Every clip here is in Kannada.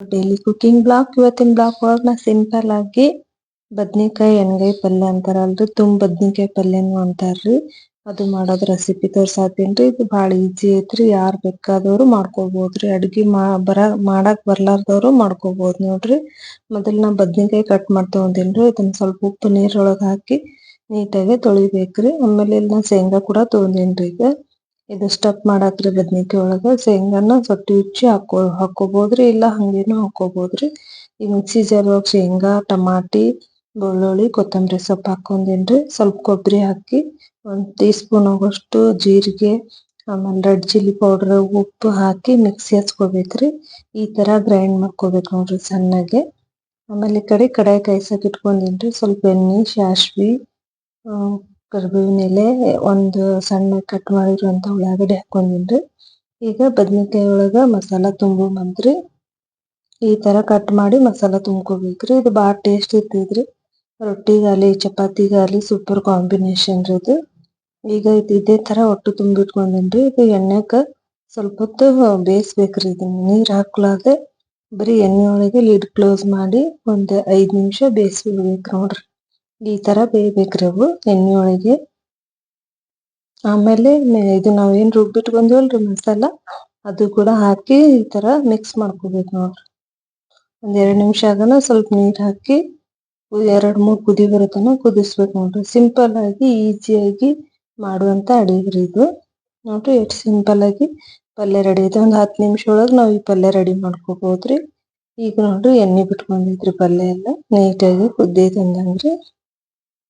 ಡೈಲಿ ಕುಕಿಂಗ್ ಬ್ಲಾಕ್ ಇವತ್ತಿನ ಬ್ಲಾಕ್ ಒಳಗ್ ನಾ ಸಿಂಪಲ್ ಆಗಿ ಬದ್ನಿಕಾಯಿ, ಎಣ್ಗಾಯಿ ಪಲ್ಯ ಅಂತಾರಲ್ರಿ ತುಂಬ್ ಬದ್ನಿಕಾಯಿ ಪಲ್ಯನು ಅಂತಾರ್ರಿ. ಅದು ಮಾಡೋದ್ ರೆಸಿಪಿ ತೋರ್ಸಾಕತ್ತೀನ್ರಿ ಇದು ಬಹಳ ಈಜಿ ಐತ್ರಿ. ಯಾರ್ ಬೇಕಾದವರು ಮಾಡ್ಕೋಬಹುದ್ರಿ ಅಡ್ಗಿ ಮಾ, ಬರ, ಮಾಡಕ್ ಬರ್ಲಾರ್ದವ್ರು ಮಾಡ್ಕೊಬೋದ್ ನೋಡ್ರಿ. ಮೊದಲ್ ನಾ ಬದ್ನಿಕಾಯಿ ಕಟ್ ಮಾಡಿ ತಗೊಂಡೇನ್ರಿ ಇದನ್ನ ಸ್ವಲ್ಪ ಉಪ್ಪು ನೀರೊಳಗ್ ಹಾಕಿ ನೀಟಾಗಿ ತೊಳಿಬೇಕ್ರಿ. ಆಮೇಲೆ ಇಲ್ಲಿ ನಾ ಶೇಂಗಾ ಕೂಡ ತಗೊಂಡೇನ್ರಿ ಈಗ. ಇದು ಸ್ಟಫ್ ಮಾಡಾಕ್ರಿ ಬದ್ನಿಕಾಯಿ ಒಳಗ. ಶೇಂಗಾನ ಸೊಟ್ಟಿ ಉಚ್ಚಿ ಹಾಕೋ ಹಾಕೋಬಹುದ್ರಿ ಇಲ್ಲ ಹಂಗೇನು ಹಾಕೋಬಹುದ್ರಿ ಈ ಮಿಕ್ಸಿ ಜಾರ್ ಒಳಗ್ ಶೇಂಗಾ, ಟಮಾಟಿ, ಬೆಳ್ಳುಳ್ಳಿ, ಕೊತ್ತಂಬರಿ ಸೊಪ್ಪು ಹಾಕೊಂಡೇನ್ರಿ. ಸ್ವಲ್ಪ ಕೊಬ್ಬರಿ ಹಾಕಿ ಒಂದ್ ಟೀ ಸ್ಪೂನ್ ಆಗುವಷ್ಟು ಜೀರಿಗೆ, ಆಮೇಲೆ ರೆಡ್ ಚಿಲ್ಲಿ ಪೌಡರ್ ಉಪ್ಪು ಹಾಕಿ ಮಿಕ್ಸಿ ಹಚ್ಕೋಬೇಕ್ರಿ ಈ ತರ ಗ್ರೈಂಡ್ ಮಾಡ್ಕೋಬೇಕು ನೋಡ್ರಿ ಸಣ್ಣಗೆ. ಆಮೇಲೆ ಈ ಕಡೆ ಕಡಾಯಿ ಕಾಯ್ಸಕ್ ಇಟ್ಕೊಂಡೇನ್ರಿ. ಸ್ವಲ್ಪ ಎಣ್ಣೆ ಸಾಸ್ವಿ ಅಹ್ ಕರಿಬೇವಿನ ಎಲೆ ಒಂದು ಸಣ್ಣ ಕಟ್ ಮಾಡಿರುವಂತ ಉಳ್ಳಾಗಡ್ಡಿ ಹಾಕೊಂಡಿನ್ರಿ ಈಗ ಬದನೆಕಾಯಿ ಒಳಗ ಮಸಾಲಾ ತುಂಬೊಮಂತ್ರಿ ಈ ತರ ಕಟ್ ಮಾಡಿ ಮಸಾಲಾ ತುಂಬ್ಕೋಬೇಕ್ರಿ. ಇದು ಬಾಳ ಟೇಸ್ಟ್ ಇರ್ತೈತ್ರಿ. ರೊಟ್ಟಿಗಾಲಿ ಚಪಾತಿಗಾಲಿ ಸೂಪರ್ ಕಾಂಬಿನೇಷನ್ ರೀ ಇದು. ಈಗ ಇದ್ ಇದೇ ತರ ಒಟ್ಟು ತುಂಬಿಟ್ಕೊಂಡಿನ್ರಿ. ಇದು ಎಣ್ಣೆಕ ಸ್ವಲ್ಪ ಹೊತ್ತು ಬೇಯಿಸ್ಬೇಕ್ರಿ ಇದನ್ನ. ನೀರ್ ಹಾಕ್ಲಾರ್ದೆ ಬರೀ ಎಣ್ಣೆ ಒಳಗೆ ಲಿಡ್ ಕ್ಲೋಸ್ ಮಾಡಿ ಒಂದ್ ಐದ್ ನಿಮಿಷ ಬೇಯಿಸಿ ಬೇಯಿಸ್ಬಿಡ್ಬೇಕ್ ನೋಡ್ರಿ. ಈ ತರ ಬೇಯಬೇಕ್ರಿ ಅವು ಎಣ್ಣೆ ಒಳಗೆ ಆಮೇಲೆ ಇದು ನಾವ್ ಏನ್ ಬಂದಿವಲ್ರಿ ಮಸಾಲಾ, ಅದು ಕೂಡ ಹಾಕಿ ಈ ತರ ಮಿಕ್ಸ್ ಮಾಡ್ಕೋಬೇಕು ನೋಡ್ರಿ ಒಂದ್ ಎರಡ್ ನಿಮಿಷ ಆಗನ ಸ್ವಲ್ಪ ನೀರ್ ಹಾಕಿ ಎರಡು ಮೂರು ಕುದಿ ಬರೋತನ ಕುದಿಸ್ಬೇಕು ನೋಡ್ರಿ. ಸಿಂಪಲ್ ಆಗಿ ಈಜಿ ಆಗಿ ಮಾಡುವಂತ ಅಡಿಗೆ ಇದು. ನೋಡ್ರಿ ಎಷ್ಟು ಸಿಂಪಲ್ ಆಗಿ ಪಲ್ಯ ರೆಡಿ ಐತಿ. ಒಂದು ಹತ್ತು ನಿಮಿಷ ಒಳಗೆ ನಾವ್ ಈ ಪಲ್ಯ ರೆಡಿ ಮಾಡ್ಕೋಬೋದ್ರಿ. ಈಗ ನೋಡ್ರಿ ಎಣ್ಣೆ ಬಿಟ್ಕೊಂಡೈತ್ರಿ ಪಲ್ಯ ಎಲ್ಲ. ನೀಟಾಗಿ ಕುದ್ದೈತಿ ಅಂದಂಗ್ರಿ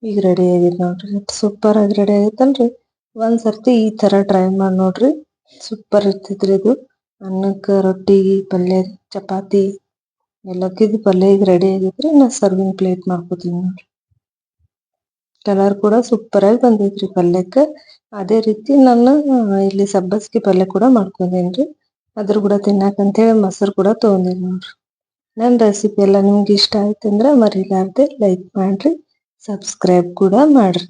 ಈಗ ರೆಡಿ ಆಗಿದೆ ನೋಡ್ರಿ. ಸೂಪರ್ ಆಗಿ ರೆಡಿ ಆಗೈತಲ್ರಿ ಒಂದ್ ಸರ್ತಿ ಈ ತರ ಟ್ರೈ ಮಾಡಿ ನೋಡ್ರಿ. ಸೂಪರ್ ಇರ್ತೈತ್ರಿ ಇದು. ಅನ್ನಕ್ಕ ರೊಟ್ಟಿಗೆ ಪಲ್ಯ, ಚಪಾತಿ ಎಲ್ಲಕ್ಕಿದು ಪಲ್ಯ ಈಗ ರೆಡಿ ಆಗೈತ್ರಿ. ನಾ ಸರ್ವಿಂಗ್ ಪ್ಲೇಟ್ ಮಾಡ್ಕೋತೀನಿ ನೋಡ್ರಿ. ಕಲರ್ ಕೂಡ ಸೂಪರ್ ಆಗಿ ಬಂದೈತ್ರಿ ಪಲ್ಯಕ್ಕ. ಅದೇ ರೀತಿ ನಾನು ಇಲ್ಲಿ ಸಬ್ಬಸ್ಗಿ ಪಲ್ಯ ಕೂಡ ಮಾಡ್ಕೊಂಡೇನ್ರಿ. ಅದ್ರ ಕೂಡ ತಿನ್ನಕಂತೇಳಿ ಮೊಸರು ಕೂಡ ತಗೊಂಡೇನಿ ನೋಡ್ರಿ. ನನ್ನ ರೆಸಿಪಿ ಎಲ್ಲ ನಿಮ್ಗೆ ಇಷ್ಟ ಆಯ್ತಂದ್ರ ಮರಿಲಾರ್ದೆ ಲೈಕ್ ಮಾಡ್ರಿ. ಸಬ್ಸ್ಕ್ರೈಬ್ ಕೂಡ ಮಾಡ್ರಿ.